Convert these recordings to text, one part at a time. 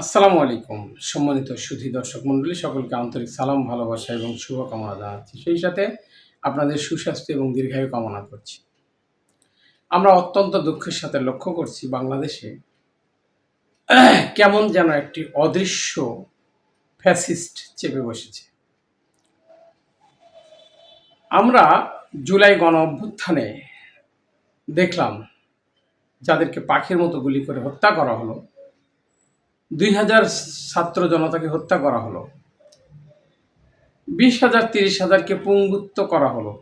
আসসালামু আলাইকুম। সম্মানিত সুধী দর্শক মণ্ডলী, সকলকে আন্তরিক সালাম, ভালোবাসা এবং শুভকামনা জানাচ্ছি। সেই সাথে আপনাদের সুস্বাস্থ্য এবং দীর্ঘায়ু কামনা করছি। আমরা অত্যন্ত দুঃখের সাথে লক্ষ্য করছি বাংলাদেশে কেমন যেন একটি অদৃশ্য ফ্যাসিস্ট চেপে বসেছে। আমরা জুলাই গণ অভ্যুত্থানে দেখলাম যাদেরকে পাখির মতো গুলি করে হত্যা করা হলো দুই হাজার ছাত্র জনতাকে হত্যা করা হলো। বিশ হাজার তিরিশ হাজারকে পুঙ্গুত্ব করা হলো।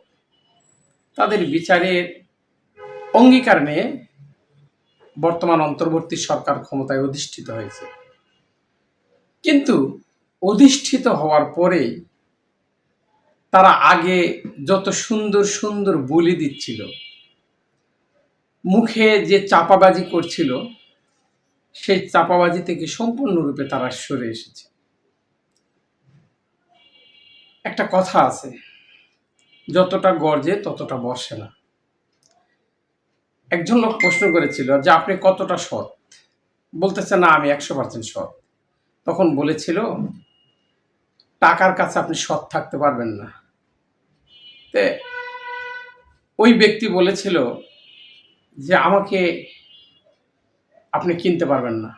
তাদের বিচারের অঙ্গীকার নিয়ে বর্তমান অন্তর্বর্তী সরকার ক্ষমতায় অধিষ্ঠিত হয়েছে। কিন্তু অধিষ্ঠিত হওয়ার পরে তারা আগে যত সুন্দর সুন্দর বলি দিচ্ছিল, মুখে যে চাপাবাজি করছিল সেই চাপাবাজি থেকে সম্পূর্ণরূপে তারা সরে এসেছে। একটা কথা আছে, যতটা গর্জে ততটা বসে না। একজন লোক প্রশ্ন করেছিল যে আপনি কতটা সৎ? বলতেছে, না, আমি একশো পার্সেন্ট সৎ। তখন বলেছিল, টাকার কাছে আপনি সৎ থাকতে পারবেন না। তে ওই ব্যক্তি বলেছিল যে, আমাকে আপনি কিনতে পারবেন না।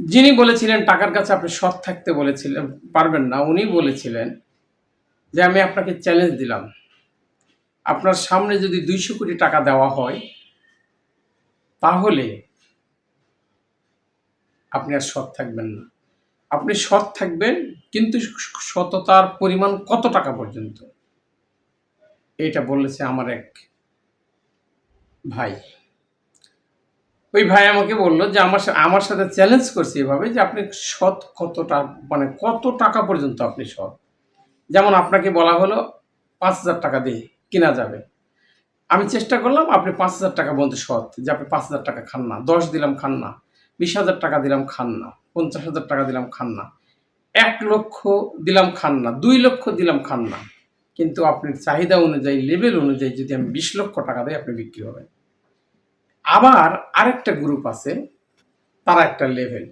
যিনি বলেছিলেন টাকার কাছে আপনি সৎ থাকতে বলেছিলেন পারবেন না, উনি বলেছিলেন যে আমি আপনাকে চ্যালেঞ্জ দিলাম। আপনার সামনে যদি দুইশো কোটি টাকা দেওয়া হয়, তাহলে আপনি আর সৎ থাকবেন না। আপনি সৎ থাকবেন, কিন্তু সততার পরিমাণ কত টাকা পর্যন্ত? এটা বলেছে আমার এক ভাই। ওই ভাই আমাকে বলল যে আমার আমার সাথে চ্যালেঞ্জ করছে এভাবে যে আপনি সৎ কতটা মানে কত টাকা পর্যন্ত আপনি সৎ? যেমন আপনাকে বলা হলো পাঁচ হাজার টাকা দিয়ে কেনা যাবে। আমি চেষ্টা করলাম আপনি পাঁচ হাজার টাকা বলতে সৎ, যে আপনি পাঁচ হাজার টাকা খান না, দশ দিলাম খান না, বিশ হাজার টাকা দিলাম খান না, পঞ্চাশ হাজার টাকা দিলাম খান না, এক লক্ষ দিলাম খান না, দুই লক্ষ দিলাম খান না। কিন্তু আপনার চাহিদা অনুযায়ী লেভেল অনুযায়ী যদি আমি বিশ লক্ষ টাকা দিই আপনি বিক্রি হবেন আবার আরেকটা গ্রুপ আছে, তারা একটা লেভেল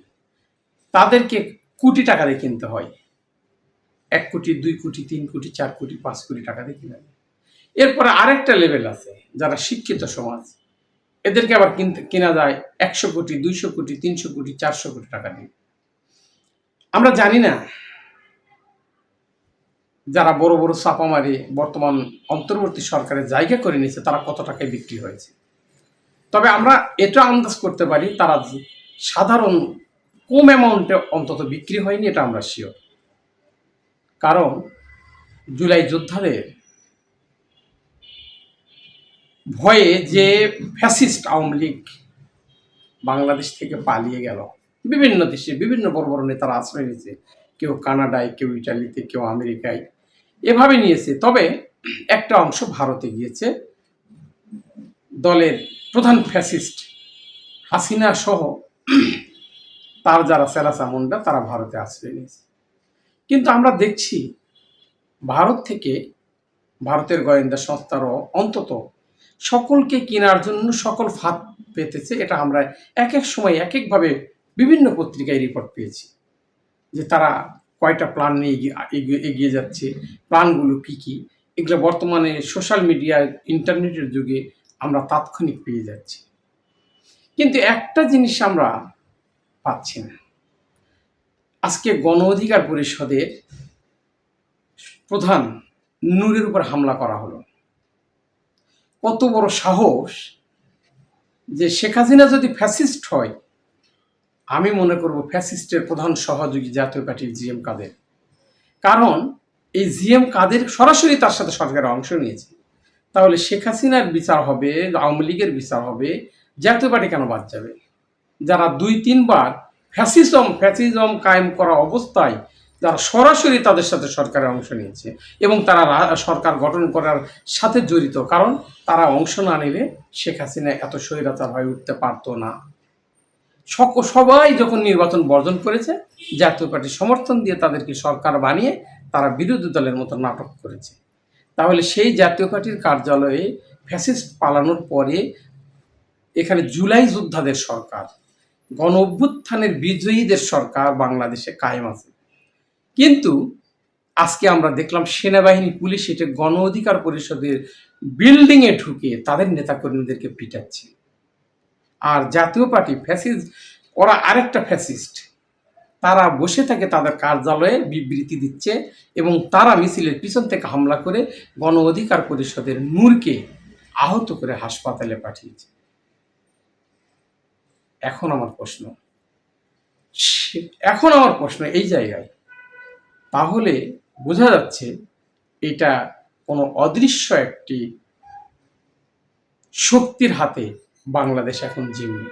তাদেরকে কোটি টাকা দিয়ে কিনতে হয়। এক কোটি, দুই কোটি, তিন কোটি, চার কোটি, পাঁচ কোটি টাকা দিয়ে কিনে এরপরে আরেকটা লেভেল আছে, যারা শিক্ষিত সমাজ। এদেরকে আবার কিনতে, কেনা যায় একশো কোটি, দুইশো কোটি, তিনশো কোটি, চারশো কোটি টাকা দিয়ে। আমরা জানি না যারা বড় বড় চাপা মারি বর্তমান অন্তর্বর্তী সরকারের জায়গা করে নিয়েছে, তারা কত টাকায় বিক্রি হয়েছে। তবে আমরা এটা আন্দাজ করতে পারি তারা সাধারণ কম অ্যামাউন্টে অন্তত বিক্রি হয়নি, এটা আমরা শিওর কারণ জুলাই যোদ্ধাদের ভয়ে যে ফ্যাসিস্ট আওয়ামী লীগ বাংলাদেশ থেকে পালিয়ে গেল, বিভিন্ন দেশে বিভিন্ন বড় বড় নেতারা আশ্রয় নিয়েছে, কেউ কানাডায়, কেউ ইটালিতে, কেউ আমেরিকায়, এভাবে নিয়েছে। তবে একটা অংশ ভারতে গিয়েছে, দলের প্রধান ফ্যাসিস্ট হাসিনা সহ তার যারা সেলাসা মুন্ডা, তারা ভারতে আশ্রয় নিয়েছে। কিন্তু আমরা দেখছি ভারত থেকে ভারতের গোয়েন্দা সংস্থারও অন্তত সকলকে কেনার জন্য সকল ফাঁদ পেতেছে। এটা আমরা এক এক সময় এক একভাবে বিভিন্ন পত্রিকায় রিপোর্ট পেয়েছি যে তারা কয়টা প্ল্যান নিয়ে এগিয়ে যাচ্ছে প্ল্যানগুলো কী কী? এগুলো বর্তমানে সোশ্যাল মিডিয়া ইন্টারনেটের যুগে আমরা তাৎক্ষণিক পেয়ে যাচ্ছি। কিন্তু একটা জিনিস আমরা পাচ্ছি না। আজকে গণ অধিকার পরিষদের প্রধান নূরের উপর হামলা করা হলো। কত বড় সাহস যে শেখ হাসিনা যদি ফ্যাসিস্ট হয়, আমি মনে করব ফ্যাসিস্টের প্রধান সহযোগী জাতীয় পার্টির জিএম কাদের। কারণ এই জিএম কাদের সরাসরি তার সাথে সরকারের অংশ নিয়েছে। তাহলে শেখ হাসিনার বিচার হবে, আওয়ামী লীগের বিচার হবে, জাতীয় পার্টি কেন বাদ যাবে? যারা দুই, তিনবার ফ্যাসিজম ফ্যাসিজম কায়েম করা অবস্থায় যারা সরাসরি তাদের সাথে সরকারের অংশ নিয়েছে এবং তারা সরকার গঠন করার সাথে জড়িত, কারণ তারা অংশ না নিলে শেখ হাসিনা এত স্বৈরাচার হয়ে উঠতে পারতো না। সক- সবাই যখন নির্বাচন বর্জন করেছে, জাতীয় পার্টি সমর্থন দিয়ে তাদেরকে সরকার বানিয়ে তারা বিরোধী দলের মতো নাটক করেছে। তাহলে সেই জাতীয় পার্টির কার্যালয়ে ফ্যাসিস্ট পালানোর পরে এখানে জুলাই যোদ্ধাদের সরকার, গণ অভ্যুত্থানের বিজয়ীদের সরকার বাংলাদেশে কায়েম আছে। কিন্তু আজকে আমরা দেখলাম সেনাবাহিনী, পুলিশ এটা গণ অধিকার পরিষদের বিল্ডিংয়ে ঢুকে তাদের নেতাকর্মীদেরকে পিটাচ্ছে। আর জাতীয় পার্টি ফ্যাসিস্ট, ওরা আরেকটা ফ্যাসিস্ট তারা বসে থাকে তাদের কার্যালয়ে বিবৃতি দিচ্ছে এবং তারা মিছিলের পিছন থেকে হামলা করে গণ অধিকার পরিষদের নূরকে আহত করে হাসপাতালে পাঠিয়েছে। এখন আমার প্রশ্ন এখন আমার প্রশ্ন এই জায়গায়, তাহলে বোঝা যাচ্ছে এটা কোনো অদৃশ্য একটি শক্তির হাতে বাংলাদেশ এখন জিম্মি।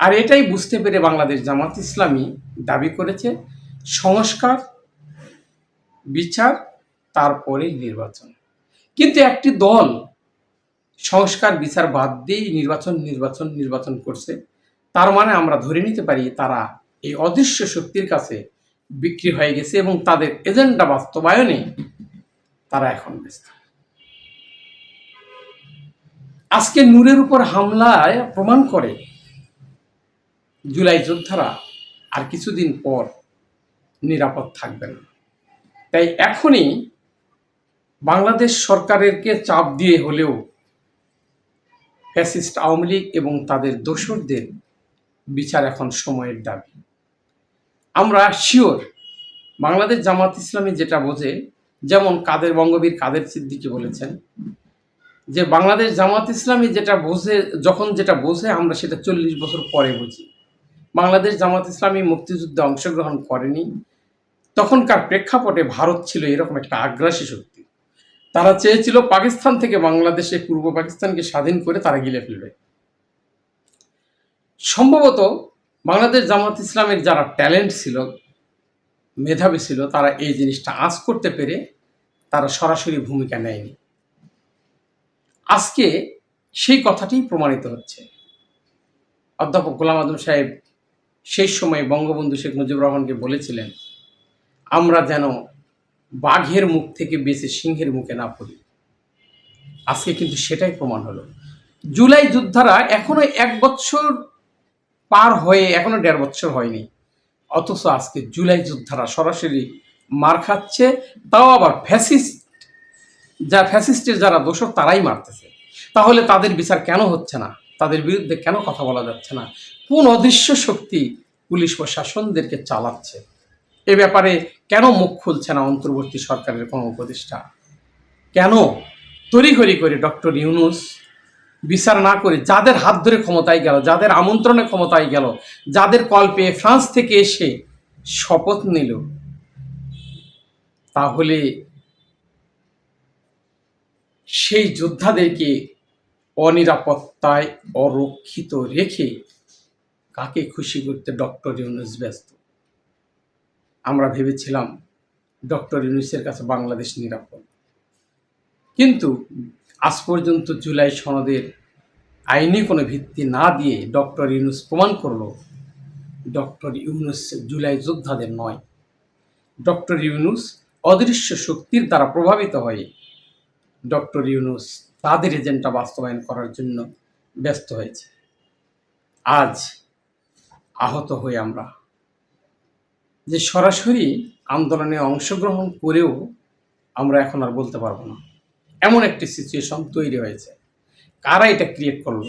আর এটাই বুঝতে পেরে বাংলাদেশ জামাত ইসলামী দাবি করেছে, সংস্কার, বিচার, তারপরে নির্বাচন। কিন্তু একটি দল সংস্কার, বিচার বাদ দিয়েই নির্বাচন নির্বাচন নির্বাচন করছে, তার মানে আমরা ধরে নিতে পারি তারা এই অদৃশ্য শক্তির কাছে বিক্রি হয়ে গেছে এবং তাদের এজেন্ডা বাস্তবায়নে তারা এখন ব্যস্ত। আজকে নূরের উপর হামলায় প্রমাণ করে জুলাই যোদ্ধারা আর কিছুদিন পর নিরাপদ থাকবে না। তাই এখনই বাংলাদেশ সরকারেরকে চাপ দিয়ে হলেও ফ্যাসিস্ট আওয়ামী লীগ এবং তাদের দোসরদের বিচার এখন সময়ের দাবি। আমরা শিওর বাংলাদেশ জামাত ইসলামী যেটা বোঝে, যেমন কাদের বঙ্গবীর কাদের সিদ্দিকি বলেছেন, যে বাংলাদেশ জামাত ইসলামী যেটা বোঝে, যখন যেটা বোঝে, আমরা সেটা চল্লিশ বছর পরে বুঝি। বাংলাদেশ জামাত ইসলামী মুক্তিযুদ্ধে অংশগ্রহণ করেনি। তখনকার প্রেক্ষাপটে ভারত ছিল এরকম একটা আগ্রাসী শক্তি। তারা চেয়েছিল পাকিস্তান থেকে বাংলাদেশে পূর্ব পাকিস্তানকে স্বাধীন করে তারা গিলে ফেলবে। সম্ভবত বাংলাদেশ জামাত ইসলামের যারা ট্যালেন্ট ছিল, মেধাবী ছিল, তারা এই জিনিসটা আঁচ করতে পেরে তারা সরাসরি ভূমিকা নেয়নি। আজকে সেই কথাটি প্রমাণিত হচ্ছে। অধ্যাপক গোলাম আদম সাহেব সেই সময় বঙ্গবন্ধু শেখ মুজিবুর রহমানকে বলেছিলেন, আমরা যেন বাঘের মুখ থেকে বেঁচে সিংহের মুখে না পড়ি। আজকে কিন্তু সেটাই প্রমাণ হলো। জুলাই যোদ্ধারা এখনও এক বছর পার হয়ে, এখনও দেড় বছর হয়নি। অথচ আজকে জুলাই যোদ্ধারা সরাসরি মার খাচ্ছে, তাও আবার ফ্যাসিস্ট, যা ফ্যাসিস্টের যারা দোষক তারাই মারতেছে। তাহলে তাদের বিচার কেন হচ্ছে না? তাদের বিরুদ্ধে কেন কথা বলা যাচ্ছে না? কোন অদৃশ্য শক্তি পুলিশ প্রশাসনদেরকে চালাচ্ছে? এ ব্যাপারে কেন মুখ খুলছে না অন্তর্বর্তী সরকারের কোনো উপদেষ্টা? কেন তড়িঘড়ি করে ডক্টর ইউনুস বিচার না করে যাদের হাত ধরে ক্ষমতায় গেল, যাদের আমন্ত্রণে ক্ষমতায় গেল, যাদের কল পেয়ে ফ্রান্স থেকে এসে শপথ নিল, তাহলে সেই যোদ্ধাদেরকে অনিরাপত্তায় অরক্ষিত রেখে কাকে খুশি করতে ডক্টর ইউনুস ব্যস্ত? আমরা ভেবেছিলাম ডক্টর ইউনুসের কাছে বাংলাদেশ নিরাপদ। কিন্তু আজ পর্যন্ত জুলাই সনদের আইনি কোনো ভিত্তি না দিয়ে ডক্টর ইউনুস প্রমাণ করল, ডক্টর ইউনুস জুলাই যোদ্ধাদের নয়। ডক্টর ইউনুস অদৃশ্য শক্তির দ্বারা প্রভাবিত হয়ে ডক্টর ইউনুস তাদের এজেন্ডা বাস্তবায়ন করার জন্য ব্যস্ত হয়েছে। আজ আহত হয়ে আমরা। যে সরাসরি আন্দোলনে অংশগ্রহণ করেও আমরা এখন আর বলতে পারব না। এমন একটি সিচুয়েশন তৈরি হয়েছে। কারা এটা ক্রিয়েট করল?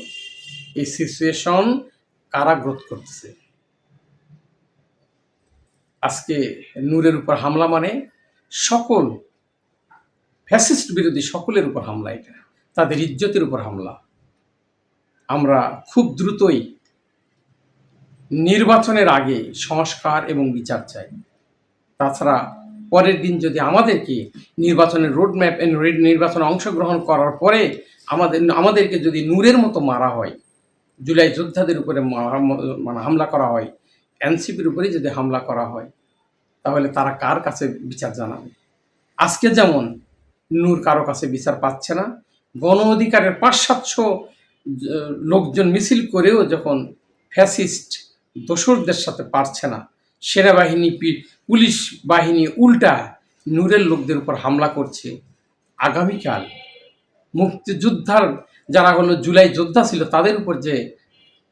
এই সিচুয়েশন কারা গ্রোথ করতেছে? আজকে নূরের উপর হামলা মানে সকল ফ্যাসিস্ট বিরোধী সকলের উপর হামলা এটা। তাদের ইজ্জতের উপর হামলা। আমরা খুব দ্রুতই নির্বাচনের আগে সংস্কার এবং বিচার চাই। তাছাড়া পরের দিন যদি আমাদেরকে নির্বাচনের রোডম্যাপ নির্বাচনে অংশগ্রহণ করার পরে আমাদের, আমাদেরকে যদি নূরের মতো মারা হয়, জুলাই যোদ্ধাদের উপরে মানে হামলা করা হয়, এনসিপির উপরে যদি হামলা করা হয়, তাহলে তারা কার কাছে বিচার জানাবে? আজকে যেমন নূর কারও কাছে বিচার পাচ্ছে না গণ অধিকারের পাঁচ সাতশো লোকজন মিছিল করেও যখন ফ্যাসিস্ট দোসরদের সাথে পারছে না, সেনাবাহিনী পুলিশ বাহিনী উল্টা নূরের লোকদের উপর হামলা করছে। আগামীকাল মুক্তিযোদ্ধার যারা হলো জুলাই যোদ্ধা ছিল, তাদের উপর যে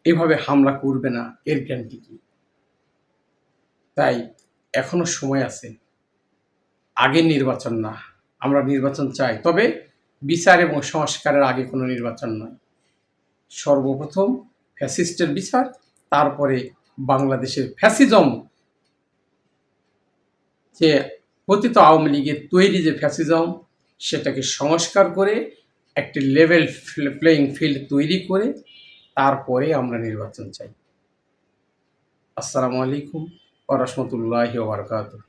এভাবে হামলা করবে না, এর গ্যারান্টি কি? তাই এখনও সময় আছে। আগে নির্বাচন না, আমরা নির্বাচন চাই। তবে বিচার এবং সংস্কারের আগে কোনো নির্বাচন নয়। সর্বপ্রথম ফ্যাসিস্টের বিচার, তারপরে বাংলাদেশের ফ্যাসিজম, যে পতিত আওয়ামী লীগের তৈরি যে ফ্যাসিজম, সেটাকে সংস্কার করে একটি লেভেল প্লেয়িং ফিল্ড তৈরি করে তারপরে আমরা নির্বাচন চাই। আসসালামু আলাইকুম ওরহমতুল্লাহ বারকাতুহ।